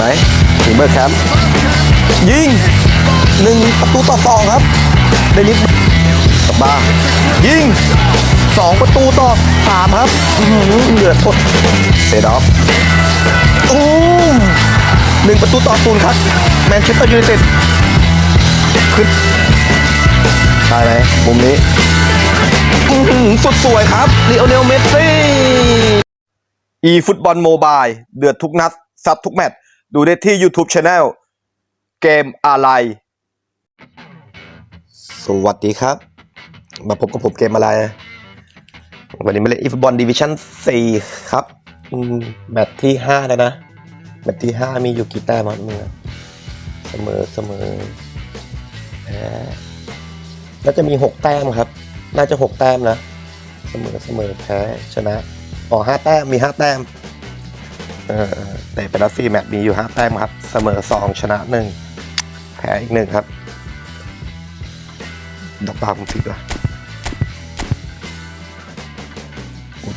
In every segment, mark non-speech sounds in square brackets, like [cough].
ไหมทีมเบอร์แคมป์ยิงหนึ่งประตูต่อสองครับเดนิสกับบ้ายิงสองประตูต่อสามครับเหลือทดเซดอฟอู้หนึ่งประตูต่อศูนย์ครับ แมนเชสเตอร์ยูไนเต็ดขึ้นได้ไหมมุมนี้ สุดสวยครับลีโอเนลเมสซี่อีฟุตบอลโมบายเดือดทุกนัดซับทุกแมตช์ดูได้ที่ YouTube Channel เกมอะไรสวัสดีครับ มาพบกับผมเกมอะไรวันนี้มาเล่นอีฟบอลดิวิชั่น 4 ครับแมตช์ที่ 5 แล้วนะ แมตช์ที่ 5 มีอยู่กี่แต้มมื่อเสมอเสมอแพ้น่าจะมี 6 แต้มครับ น่าจะ 6 แต้มนะ เสมอเสมอแพ้ชนะอ๋อ 5 แต้ม มี 5 แต้มเเตะไปแล้ว่แมตช์มีอยู่าแต้มครับเสมอสองชนะหนึ่งแพ้อีกหนึ่งครับ ดอกบาผมติดวะ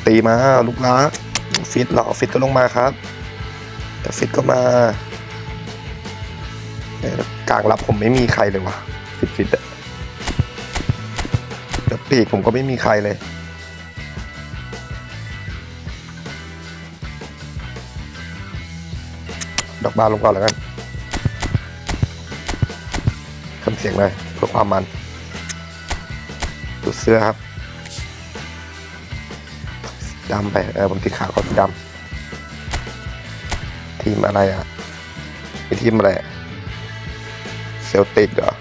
ตีมาลูกล้าฟิตหล่อฟิตก็ลงมาครับ แต่ฟิตก็มา กลางรับผมไม่มีใครเลยวะฟิตฟิตอะแต่วปีกผมก็ไม่มีใครเลยดอกบานลงก่อนแล้วกันทำเสียงเลยเพื่อความมันตดเสื้อครับดำไปเออบางทีขาก็ดำทีมอะไรอ่ะมีทีมอะไร เซลติกเหรอ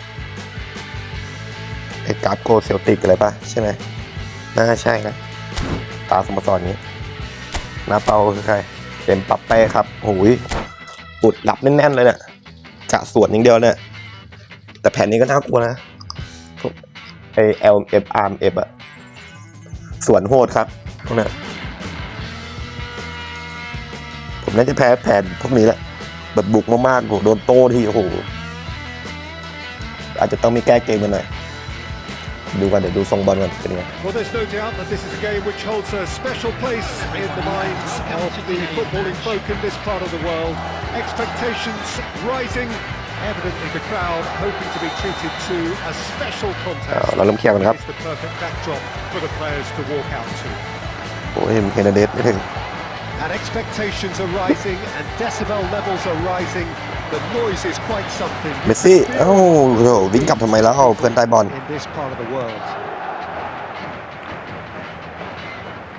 ไอ้กาโกเซลติกอะไรปะใช่ไหม น่าใช่นะ ตาสมสรนี้นาเปาคือใครเป็นปับเป้ครับหูยอุดหลับแน่นๆเลยเนะี่ยกะสวนอย่างเดียวเนี่ยแต่แผ่นนี้ก็น่ากลัวนะ ไอเอลเอฟอาร์มเอฟอะสวนโหดครับ พวกนั้น ผมน่าจะแพ้แผ่นพวกนี้แหละ แบบบุกมากๆ โดนโต้ทีโอ้โห อาจจะต้องมีแก้เกมกันหน่อยดูกันเดี๋ยวดูทรงบอลกันเป็นไง Well, there's no doubt that this is a game which holds a special place in the minds of the footballing folk in this part of the world. Expectations rising, evidently the crowd hoping to be treated to a special contest. เราเริ่มเคลียร์กันครับ the perfect backdrop for the players to walk out to. โอ้ยเฮนเดส And expectations are rising and decibel levels are rising เมสซี่เอ้าโหวิ่งกลับทำไมแล้วเพื่อนใต้บอล oh,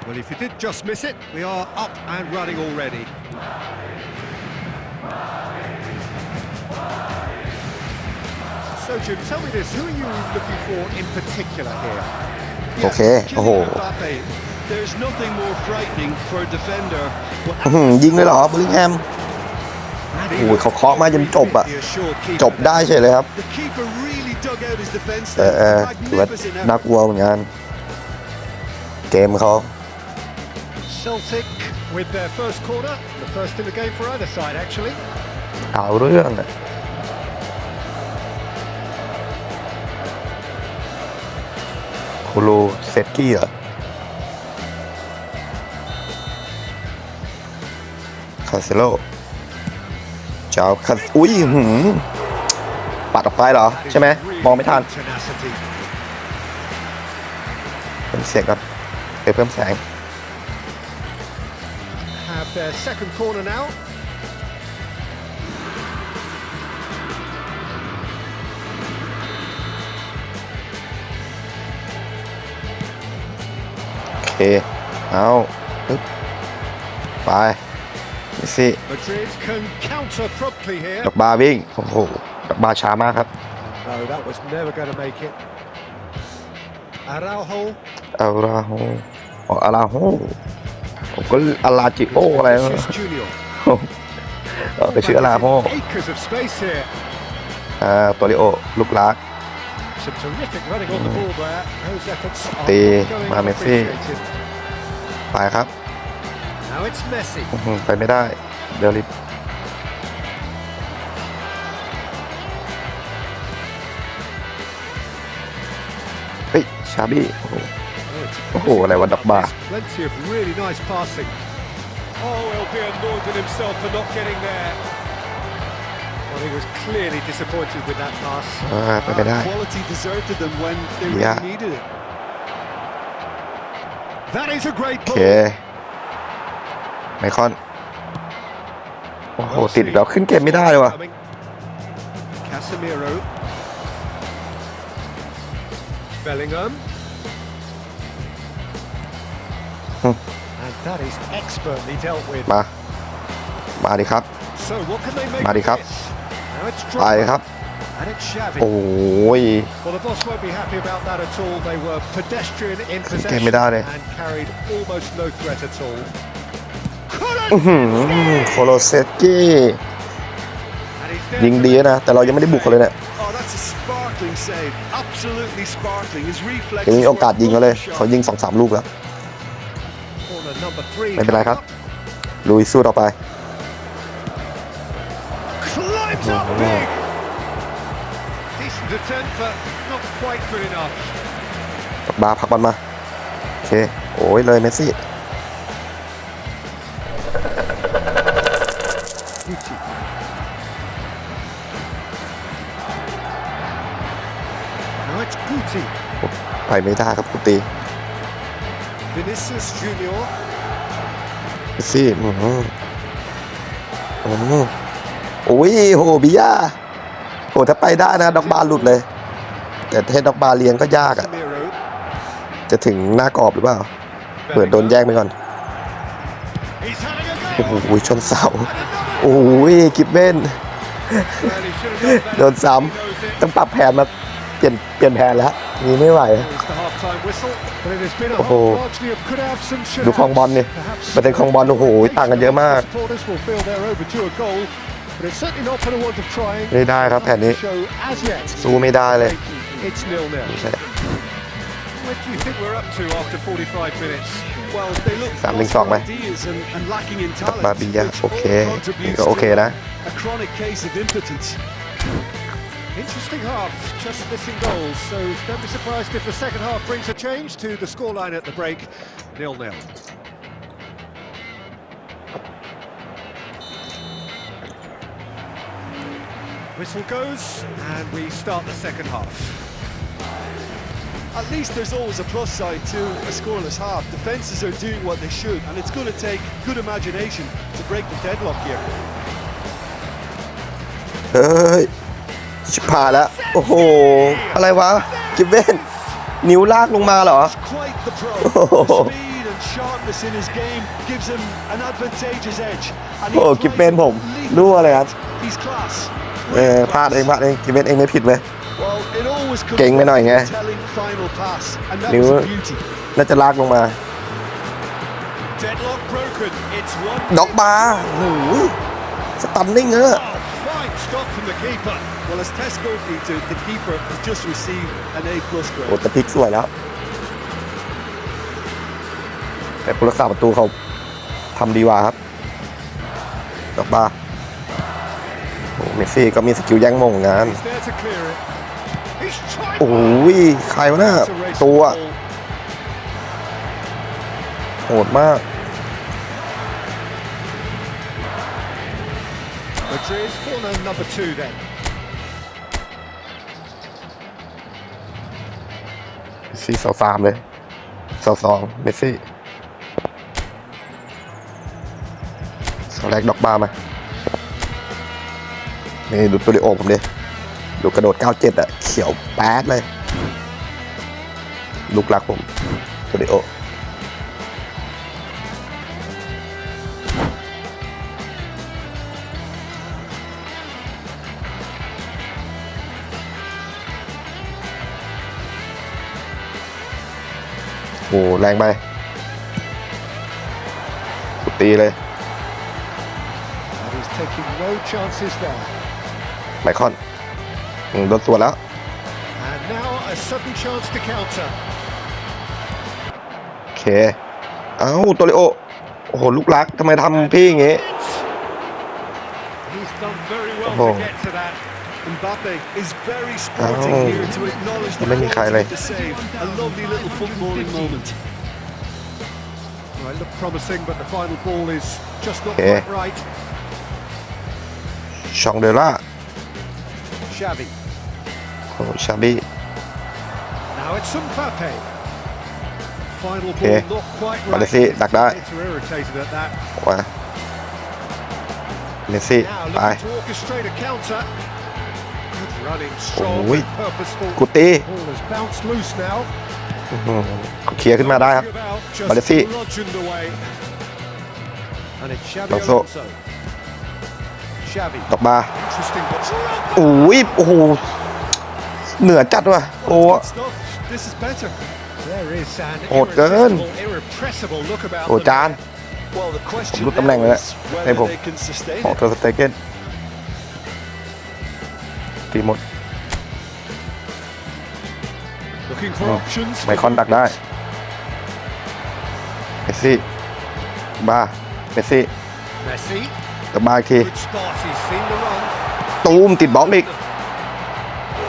Well, if you did just miss it, we are up and running already. So, Jim, tell me this: who are you looking for in particular here? Okay. oh. There's nothing more frightening for a defender. [laughs] โอ้โหเขาเคาะมาจนจบอะจบได้เฉยเลยครับเออเออถือว่าน่ากลัวเหมือนกันเกมเขาเอาเรื่องโคโลเซตกี้เหรอคาเซโลเจ้าคัสอุ้ยหืมปัดออกไปเหรอ ใช่ไหมมองไม่ทันเพิ่มเสียงก่อนเเพิ่มแสงโอเคเอาไปสิดอกบาวิ่งโอ้โหดอกบาช้ามากครับอาราโฮอาราโฮโก็อาราจิโออะไรนะก็ชื่ออาราโฮอ่าโตริโอ ลูกลักตีมาเมซี่ ไปครับ it's Messi. อื้อหือไปไม่ได้เดี๋ยวลิฟเฮ้ยชาบี้โอ้โห Oh, it's Oh, promising อะไรวะดักบ้า Plenty of really nice passing. Oh, he'll be annoyed with himself for not getting there. Well, he was clearly disappointed with that pass. เออไปไม่ได้ Quality deserted them when they really Yeah. needed it. That is a great ball. เคไมคอนโอ้โหติดแล้วขึ้นเกมไม่ได้เลยวะมา มาดิครับ มาดิครับ ไปครับ โอ้ยเกมไม่ได้เลยโคโลเซสกี้ ยิงดีนะ แต่เรายังไม่ได้บุกเขาเลยเนะี่ยมีโอกาสยิงเขาเลยเขายิงสองสามลูกแล้วไม่เป็นไรครับ ลุยสู้ต่อไปบาพักบอลมา โอเค โอ้ยเลยเมสซี่ไปไม่ได้ครับกุตีวินิซิสจูเนียร์ซี่โอ้โหโอ้ยโหบียาโอ้ถ้าไปได้นะด็อกบาหลุดเลย แต่เทนด็อกบาเลี้ยงก็ยากอะ่ะจะถึงหน้ากรอบหรือเปล่าเปิดโดนแย่งไปก่อน โอ้โหชนเสา โอ้ยกิบเบน โดนซ้ำต้องปรับแผนมาเปลี่ยนเปลี่ยนแผนแล้วนี่ไม่ไหวโอ้โหดูคลองบอลนี่ประเด็นคลองบอลโอ้โหต่างกันเยอะมาก ไม่ได้ครับแผ่นนี้สู้ไม่ได้เลยสามหนึ่งสองไหมับมาบียะโอเคก็โอเคนะ Interesting half, just missing goals, so don't be surprised if the second half brings a change to the scoreline at the break, nil-nil. Whistle goes, and we start the second half. At least there's always a plus side to a scoreless half. Defences are doing what they should, and it's going to take good imagination to break the deadlock here. Hey. ชิบาแล้วโอ้โห อะไรวะกิเวนนิ้วลากลงมาเหรอ โอ้โหกิเวนผมรั่วเลยครับเออพลาดเองพลาดเองกิเวนเองไม่ผิดเลยเก่งไปหน่อยไงนิ้วน่าจะลากลงมาด็อกบาร์สตันิ่งเงอะโอ้ตะพิกสวยแล้วแต่ปูระกษาประตูเขาทำดีว่าครับดอกบ้าโอ้เมซี่ก็มีสกิลแย่งมงงานโอ้ยใครวะหน้าตัวโหดมากโซี่สาสามเลยสาสองเมสซี่สาแรกดอกบามา นี่ดูตัวดีโอผมดิดูกระโดด 97 อ่ะ เขียวแป๊ดเลยลูกรักผมตัวดีโอโอหแรงไปตีเลยไมคอนโดนตัวแล้วโอเคเอ้าโตเลโอโอ้โหลูกรักทำไมทำพี่อย่างงี้โอ้โห Mbappe is very sporting oh. here to acknowledge the quality of the save. A lovely little footballing moment. Right, look promising, but the final ball is just not okay. quite right. Shangdela. Xavi. Oh, Xavi. Now it's Mbappe. Final ball not quite right. Messi, đặt đó. irritated at that. Wow. Messi, now, looking to orchestrate a counter. โอ้ยกุตีเขาเคลียร์ขึ้นมาได้ครับมาเลซี่ตอกโซตอกบาโอ้ยโอ้โหเหนือจัดว่ะโอ้โหดเกิน โอ้จานผมรู้ตำแหน่งเลยนะในผมของเทอร์สเตเกนตีหมดไมคอนดักได้เมสซี่บาเมสซี่ตับบาอีกทีตูมติดบล็อกอีก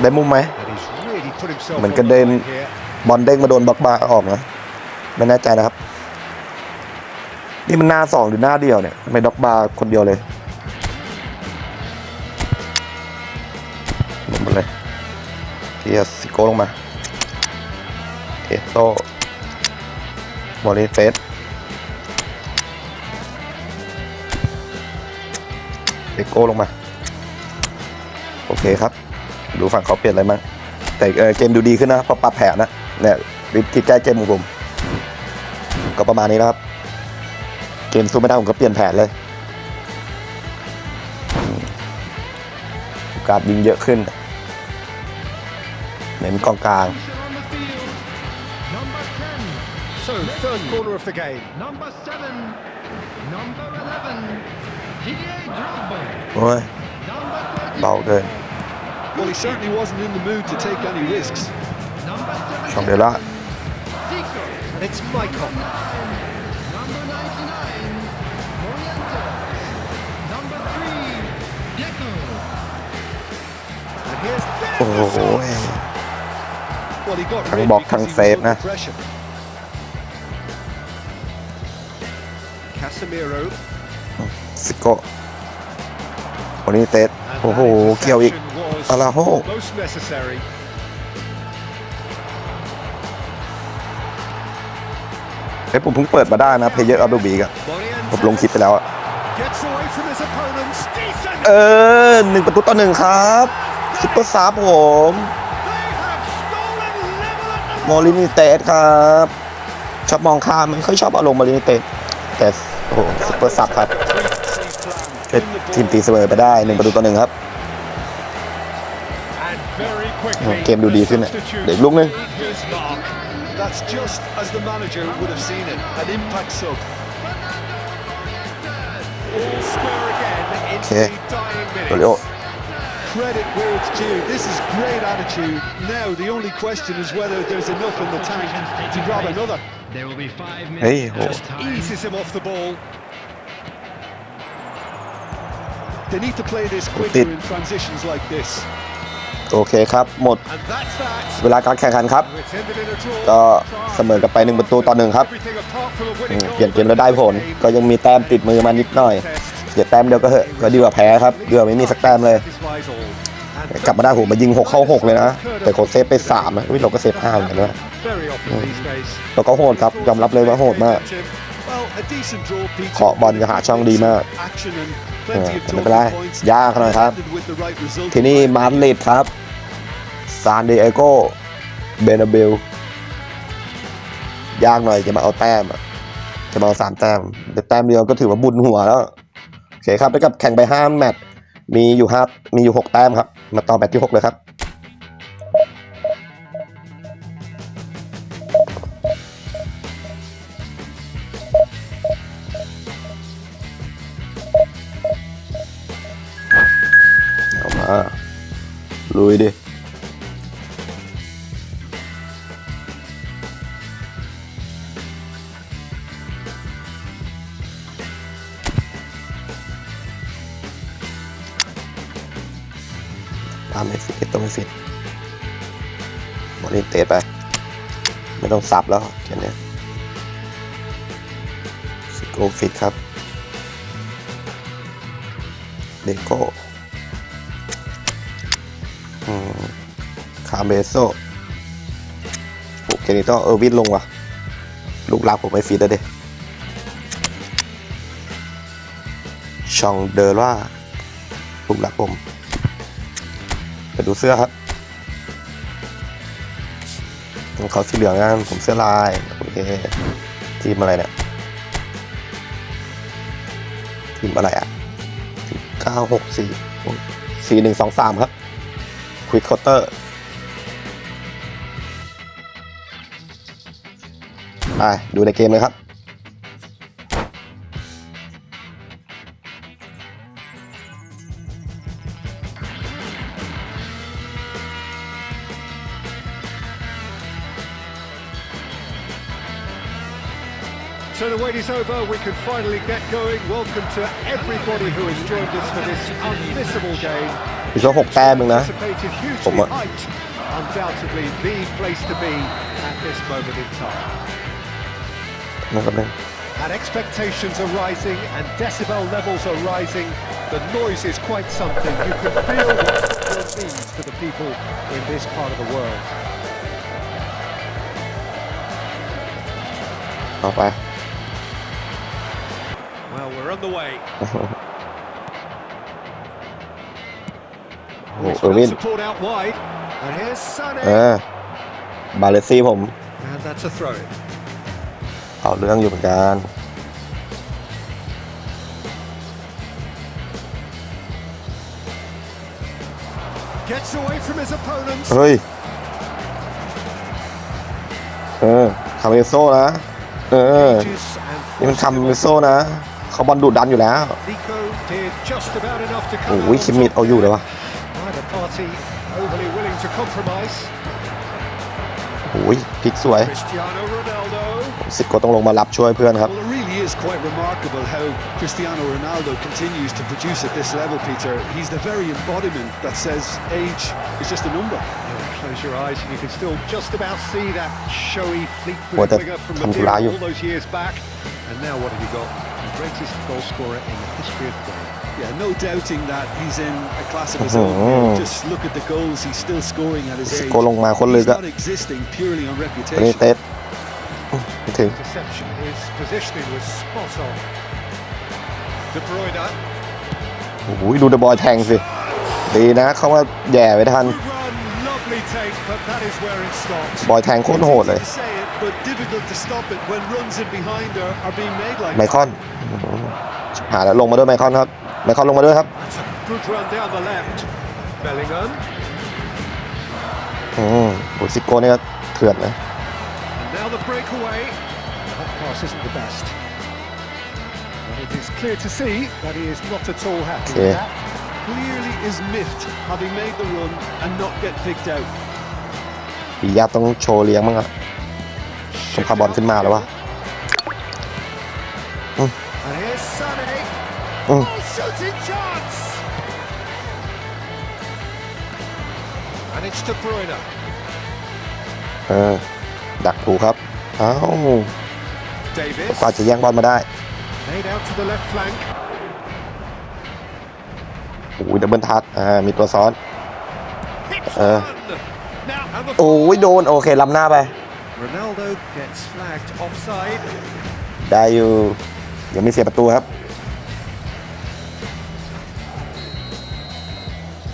ได้มุมไหม เหมือนกระเด็นบอลเด้งมาโดนบล็อกบาออกนะ ไม่แน่ใจนะครับ นี่มันหน้าสองหรือหน้าเดียวเนี่ย ไม่ด็อกบาคนเดียวเลยเกียร์ิโก้ลงมา เอสโซบริเลเเอโก้ลงมา โอเคครับ ดูฝั่งเขาเปลี่ยนอะไรมั้งแต่เกมดูดีขึ้นนะพอปรับแผนนะเนี่ยริธีแก้เกมของผม ก็ประมาณนี้นะครับ เกมซูไม่ได้ ผมก็เปลี่ยนแผนเลย โอกาสยิงเยอะขึ้นเน้นกองกลาง So third corner of the game. Number seven. Number eleven. Didier Drogba. โอ้ย Number 30. เบาเกิน Well, he certainly wasn't in the mood to take any risks. Number ชองเด seven. ล่า Zico. And it's Michael. Number ninety-nine. Morientes. Number three. Deco. And here's โอ้โห Sanderson. ทั้งบล็อกทั้งเซฟนะสิโกวันนี้เซฟโอ้โหเกี่ยวอีกอาราโฮเฮ้ยผมเพิ่งเปิดมาได้นะเพเยอร์อัลดูบีกับผมลงคิดไปแล้วอะเออหนึ่งประตูต่อหนึ่งครับซุปเปอร์ซับผมโมลินิเตสครับชอบมองข้ามไม่ค่อยชอบอารมณ์โมลินิเตสแต่โอ้โหซุปเปอร์ซับครับเป็นทีมตีเสมอไปได้หนึ่งประตูต่อหนึ่งครับ เกมดูดีขึ้นเด็กลูกนึงโอเคโรเลโอ credit where it's due. This is great attitude. Now the only question is whether there's enough in the tank to grab another. There will be five minutes. Hey, oh. Just eases him off the ball. They need to play this quicker in transitions like this. โอเคครับหมดเวลาการแข่งขันครับ ก็เสมอกันไป1ประตูต่อหนึ่งครับเปลี่ยนเกมแล้วได้ผล ก็ยังมีแต้มติดมือมานิดหน่อยเดี๋ยแต้มเดียวก็เหอะ ก็ดีกว่าแพ้ครับ เดือไม่มีสักแต้มเลย กลับมาได้โห มายิง6เข้า6เลยนะ แต่โคเซฟไป3นะวิเราก็เซฟ5เหมือนกันนะเราก็โหดครับ ยอมรับเลยว่าโหดมากเขะบอลก็หาช่องดีมากไม่เป็นไรยากหน่อยครับ ที่นี่มาดริดครับ ซานดิเอโกเบนาเบล ยากหน่อยจะมาเอาแต้มจะมาเอาสามแต้มแต่แต้มเดียวก็ถือว่าบุญหัวแล้วเคครับแล้วกับแข่งไปห้าแมตช์มีอยู่ห้ามีอยู่หกแต้มครับ มาต่อแมตช์ที่หกเลยครับ เอามา ลุยดิ็บตัวไม่เสร็จหมดเี่เตะไป ไม่ต้องสับแล้วแค่นี้สโกฟิตครับ เดโก้คาเบโซโอเคนี่ต้องเออวิทลงว่ะ ลูกลากผมไม่ฟีดแล้วเด็ชองเดอร่า ลูกหลักผมไปดูเสื้อครับเขาสีเหลืองนันผมเสื้อลาย โอเค ทีมอะไรเนี่ย ทีมอะไรอ่ะเก้าหกสี่สี่หนึ่งสองสามครับควิกคอร์เตอร์ไปดูในเกมเลยครับ It is over, we can finally get going. Welcome to everybody who has joined us for this unmissable game. คือเขาหกแต้มเองนะ Anticipated ผม hugely อะ Undoubtedly the place to be at this moment in time. Never been. And expectations are rising and decibel levels are rising. The noise is quite something. You can feel what it means to the people in this part of the world. เอาไป oh, Corner of the way. โอ้โห This เออร์ will วิน support out wide. And here's เอ Sané. อบาเลซี่ผม And that's a throw in. เอาเรื่องอยู่เหมือนกัน Gets away from his opponents. เฮ้ยเออคาเมโซนะเออ Ages and นี่มันคาเมโซนะเขาบอลดูดดันอยู่แล้วโอ้ยคิมมิดเอาอยู่เลยวะโอ้ยพลิกสวย สิโกต้องลงมารับช่วยเพื่อนครับ is quite remarkable how Cristiano Ronaldo continues to produce at this level, Peter. He's the very embodiment that says age is just a number. Close your eyes and you can still just about see that showy, fleet winger from Madrid all those years back. And now what have you got? greatest goal scorer in the history of play. Yeah, no doubting that he's in a class of his own. Just look at the goals he's still scoring at his age. โกลงมาคนเลยก็ not existing purely on เร reputation. เตสถึง Deception, his positioning was spot on. De Bruyne, โอ้โหดูเดอะบอยแทงสิดีนะเข้ามาแย่ไปทัน good run, lovely take, but that is where it stops. บอยแทงโคตรโหดเลย Say but difficult to stop it when runs in behind her are being made like ไมคอนหาแล้วลงมาด้วยไมคอนครับไมคอนลงมาด้วยครับ good run down the left Bellingham อืมบุซิโก้นี่ก็เถื่อนนะ now the breakaway that pass isn't the best but it is clear to see that he is not at all happy okay. that clearly is miffed having made the run and not get picked out ปียาต้องโชว์เลี้ยงมั้งครับพาบอลขึ้นมาแล้ววะอืเออดักถูกครับเอ้ากว่าจะแย่งบอลมาได้โอ้ยดับเบิลทัชอ่า มีตัวซ้อนเออโอ้ย โดนโอเคล้ำหน้าไป Ronaldo gets flagged offside ได้อยู่ยังไม่เสียประตูครับ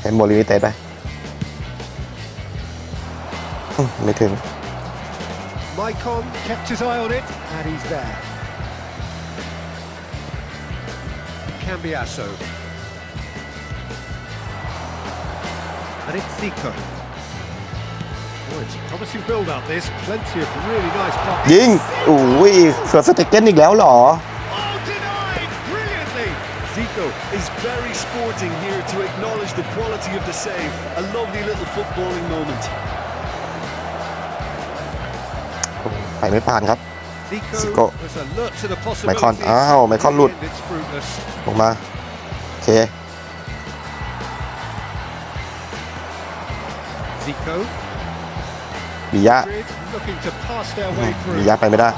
ให้โมลิวิเต็ดไปไม่ถึง Lycon kept his eye on it and he's there Cambiasso and it's Zico Oh, it's promising build up. There's plenty of really nice Oh, denied brilliantly. Zico is very sporting here to acknowledge the quality of the save. A lovely little footballing moment. ไปไม่ผ่านครับ Zico it's fruitless. บียะบียะไปไม่ได้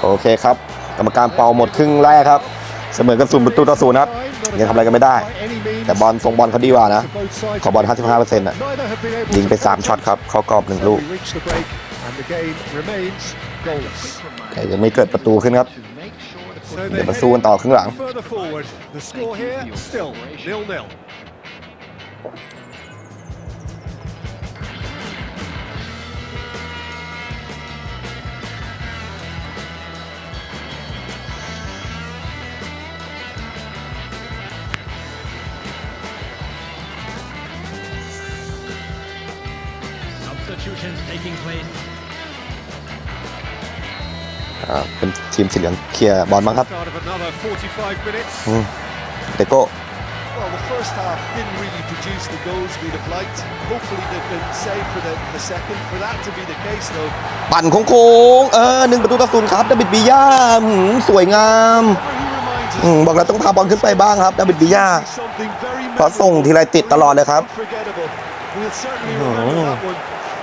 โอเคครับ กรรมการเป่าหมดครึ่งแรกครับเสมอกันสูนประตูต่อศูนย์ครับยังทำอะไรกันไม่ได้ แต่บอลทรงบอลเขาดีกว่านะ ขอบอล 55%อ่ะยิงไป 3ช็อตครับ เขากรอบหนึ่งลูกแต่ยังไม่เกิดประตูขึ้นครับเดี๋ยวมาสู้กันต่อครึ่งหลังเป็นทีมสีเหลืองเคลียร์บอลมั้งครับเดโก้ปั่นโค้งเออหนึ่งประตูต่อศูนย์ครับดาบิดบิยาสวยงามบอกแล้วต้องพาบอลขึ้นไปบ้างครับดาบิดบิยาเพราะส่งทีไรติดตลอดเลยครับ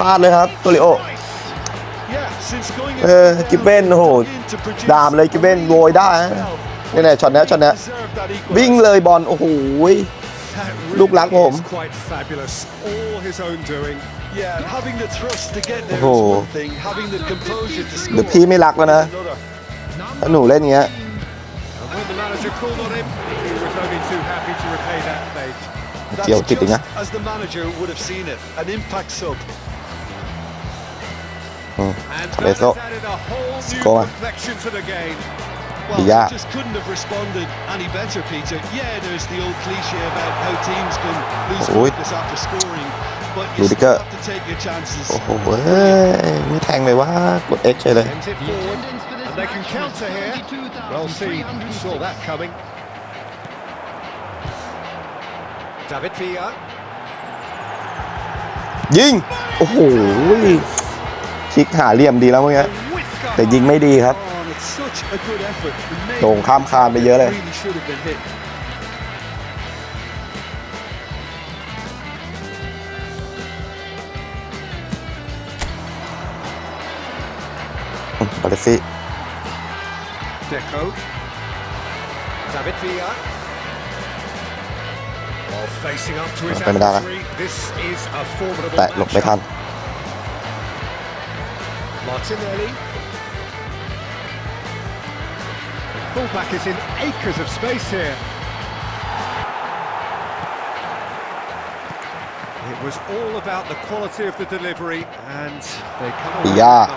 พลาดเลยครับโตริโอเออกิเบนโอ้โหดามเลยกิเบนโวยได้นี่แหละช็อตนี้ช็อตนี้วิ่งเลยบอลโอ้โหลูกรักผมโอ้โหเดี๋ยวพี่ไม่รักแล้วนะถ้าหนูเล่นเงี้ยเจียวติดอีกนะ Mm. Cabezó. Escoba. Well, yeah. just couldn't have responded any better, Peter. Yeah, there's the old cliche about how teams can lose focus after scoring, but you still have to take your chances. โอ้โหเว้ยไม่แทงเลยวะกด X เลย And they can counter here. Well seen. Saw that coming. David Villa. ยิงโอ้โหคิกหาเหลี่ยมดีแล้วเมื่อกี้แต่ยิงไม่ดีครับโด่งข้ามคานไปเยอะเลยบาเลซี่ไปไม่ได้แล้วแตะหลบไม่ทัน Martinelli. Fullback is in acres of space here. It was all about the quality of the delivery and they come away yeah.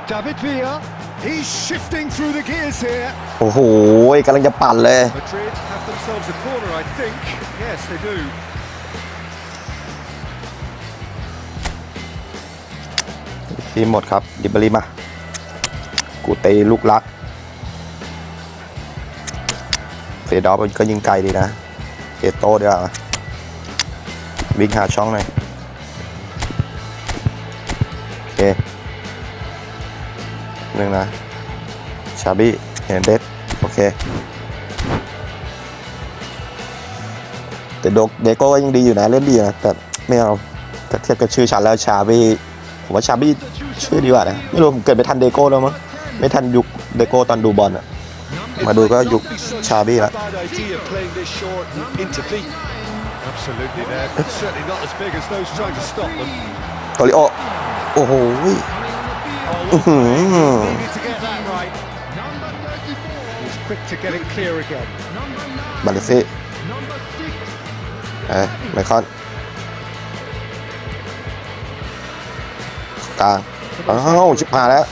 with nothing. David Villa, he's shifting through the gears here. Oh Madrid have themselves a corner, I think. Yes, they do. ีมหมดครับ ดิบรีมากูตีลูกรักเฟดอฟก็ยิงไกลดีนะเอโต้ดีกว่าวิ่งหาช่องหน่อย โอเคหนึ่งนะ ชาบี้เฮนเดสโอเคแต่เดโก้ก็ยังดีอยู่นะเล่นดีนะแต่ไม่เอาแต่เทียบกับชื่อฉันแล้วชาบี้ผมว่าชาบี้ช่วยดีกว่านะไม่รู้ผมเกิดไม่ทันเดโก้แล้วมั้งไม่ทันยุคเดโก้ตอนดูบอลอะมาดูก็ยุคชาบี้ละตอริโอโอ้โหบาเลซิเอ้ไมคอนกลางอ้าวชิบหายแล้ว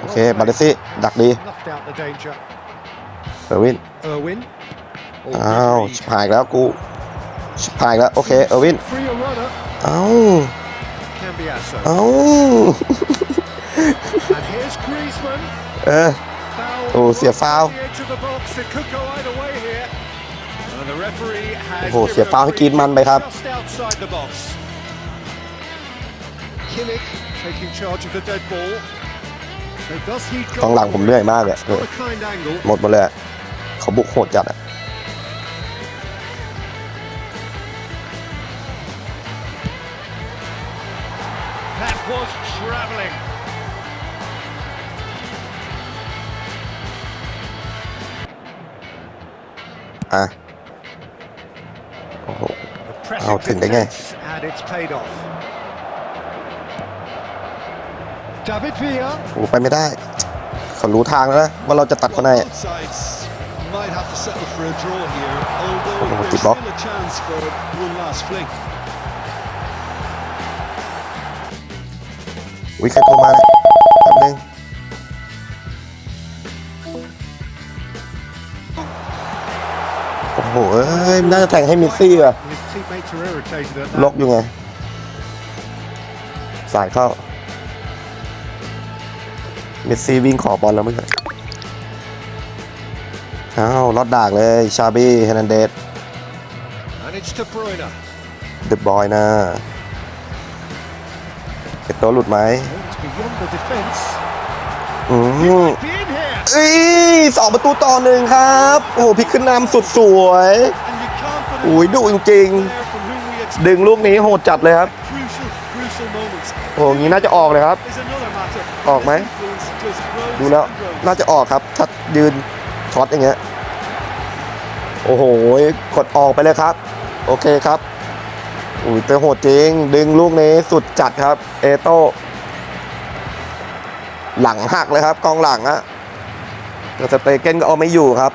โอเคมาเลซี่ดักดีเออร์วินอ้าวชิบหายแล้วกูชิบหายแล้วโอเคเออร์วินอ้าวอ้าวเออโอ้เสียฟาวโอ้โหเสียฟาวให้กินมันไปครับกองหลังผมเหนื่อยมากเลยหมดหมดเลยเขาบุกโหดจัดอะอ้าถึงได้ไงจ a v i d v i ี l โอ้ไปไม่ได้เขารู้ทางแล้วนะ ว่าเราจะตัดเขาไหน m อ g h t h a v วิเคราะห์มาเลยแป๊บนึงโอ้โหน่าจะแต่งให้มิซี่ว่ะล็อกอยู่ไง สายเข้าสซี่วิ่งขอบอลแล้วไม่ใช่อ้าวลอดดากเลย ชาบี้เฮนันเดสเดบอยนะเอตโตหลุดไหมอืมอีสองประตูต่อหนึ่งครับ โอ้โหพิกขึ้นนำสุดสวยอุ้ยดุจริงๆ ดึงลูกนี้โหดจัดเลยครับโอ้โหงี้น่าจะออกเลยครับ ออกไหมดูแล้วน่าจะออกครับถ้ายืนช็อตอย่างเงี้ยโอ้โหกดออกไปเลยครับ โอเคครับอุ้ยแต่โหดจริง ดึงลูกนี้สุดจัดครับเอโต้หลังหักเลยครับ กองหลังอะแต่สเตเกนก็เอาไม่อยู่ครับ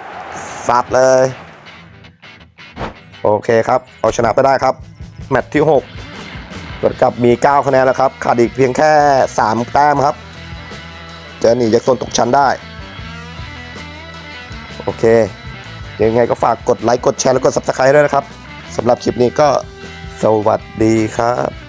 สับเลย โอเคครับ เอาชนะไปได้ครับ แมตช์ที่6กดกลับมี9คะแนนแล้วครับขาดอีกเพียงแค่3แต้มครับจะหนีจากโซนตกชั้นได้ โอเค ยังไงก็ฝากกดไลค์ กดแชร์แล้วกด Subscribe ด้วยนะครับสำหรับคลิปนี้ก็สวัสดีครับ